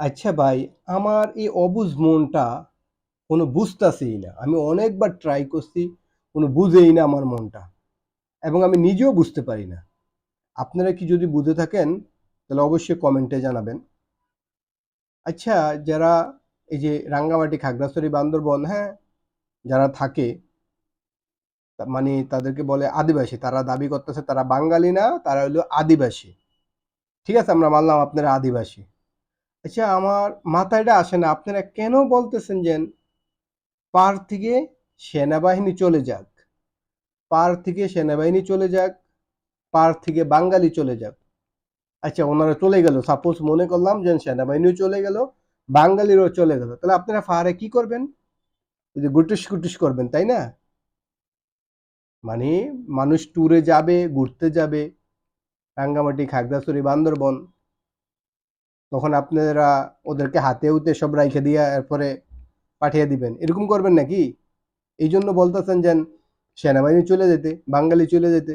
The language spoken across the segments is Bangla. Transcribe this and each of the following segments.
আচ্ছা ভাই, আমার এই অবুঝ মনটা কোনো বুঝতাছেই না। আমি অনেকবার ট্রাই করছি, কোনো বুঝেই না আমার মনটা। এবং আমি নিজেও বুঝতে পারি না। আপনারা কি যদি বুঝে থাকেন, তাহলে অবশ্যই কমেন্টে জানাবেন। আচ্ছা যারা এই যে রাঙ্গামাটি, খাগড়াছড়ি, বান্দরবন হ্যাঁ যারা থাকে মানে তাদেরকে বলে আদিবাসী। তারা দাবি করতেছে তারা বাঙালি না, তারা হলো আদিবাসী। ঠিক আছে, আমরা মানলাম আপনারা আদিবাসী। আচ্ছা আমার মাথায় এটা আসে না। আপনারা কেন বলতেছেন যে পার থেকে সেনাবাহিনী চলে যাক? পার থেকে সেনাবাহিনী চলে যাক, পার থেকে বাঙালি চলে যাক। আচ্ছা ওনারা চলে গেল। সাপোজ মনে করলাম যে সেনাবাহিনীও চলে গেল, বাঙালিরও চলে গেল। তাহলে আপনারা পাহাড়ে কি করবেন? ওই যে গুটিস গুটিস করবেন, তাই না? মানে মানুষ ট্যুরে যাবে, ঘুরতে যাবে। রাঙ্গামাটি, খাগড়াছড়ি, বান্দরবন। তখন আপনারা ওদেরকে হাতে উতে সব রাইখে দিয়ে এরপরে পাঠিয়ে দিবেন। এরকম করবেন নাকি? এই জন্য বলতেছেন যে সেনাবাহিনী চলে যেতে, বাঙালি চলে যেতে।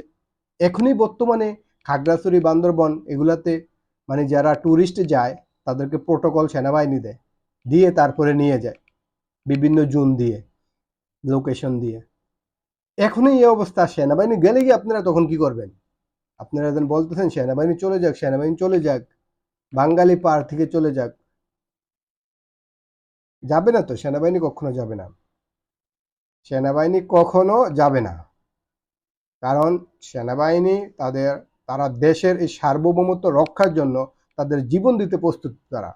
এখনই বর্তমানে খাগড়াছড়ি, বান্দরবন এগুলাতে মানে যারা ট্যুরিস্ট যায়, তাদেরকে প্রোটোকল সেনাবাহিনী দেয়। দিয়ে তারপরে নিয়ে যায়, বিভিন্ন জুন দিয়ে লোকেশন দিয়ে। এখনই এই অবস্থা, সেনাবাহিনী গেলে গিয়ে আপনারা তখন কি করবেন? আপনারা যেন বলতেছেন, সেনাবাহিনী চলে যাক, সেনাবাহিনী চলে যাক। বাঙালি পার থেকে চলে যাক। যাবে না তো? সেনাবাহিনী কখনো যাবে না। সেনাবাহিনী কখনো যাবে না। কারণ সেনাবাহিনী তাদের, তারা দেশের এই সার্বভৌমত্ব রক্ষার জন্য তাদের জীবন দিতে প্রস্তুত তারা।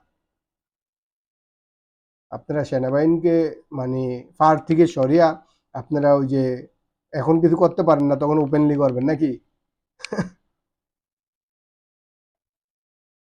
আপনারা সেনাবাহিনীকে মানে পার থেকে সরিয়া আপনারা ওই যে এখন কিছু করতে পারেন না, তখন ওপেনলি করবেন নাকি?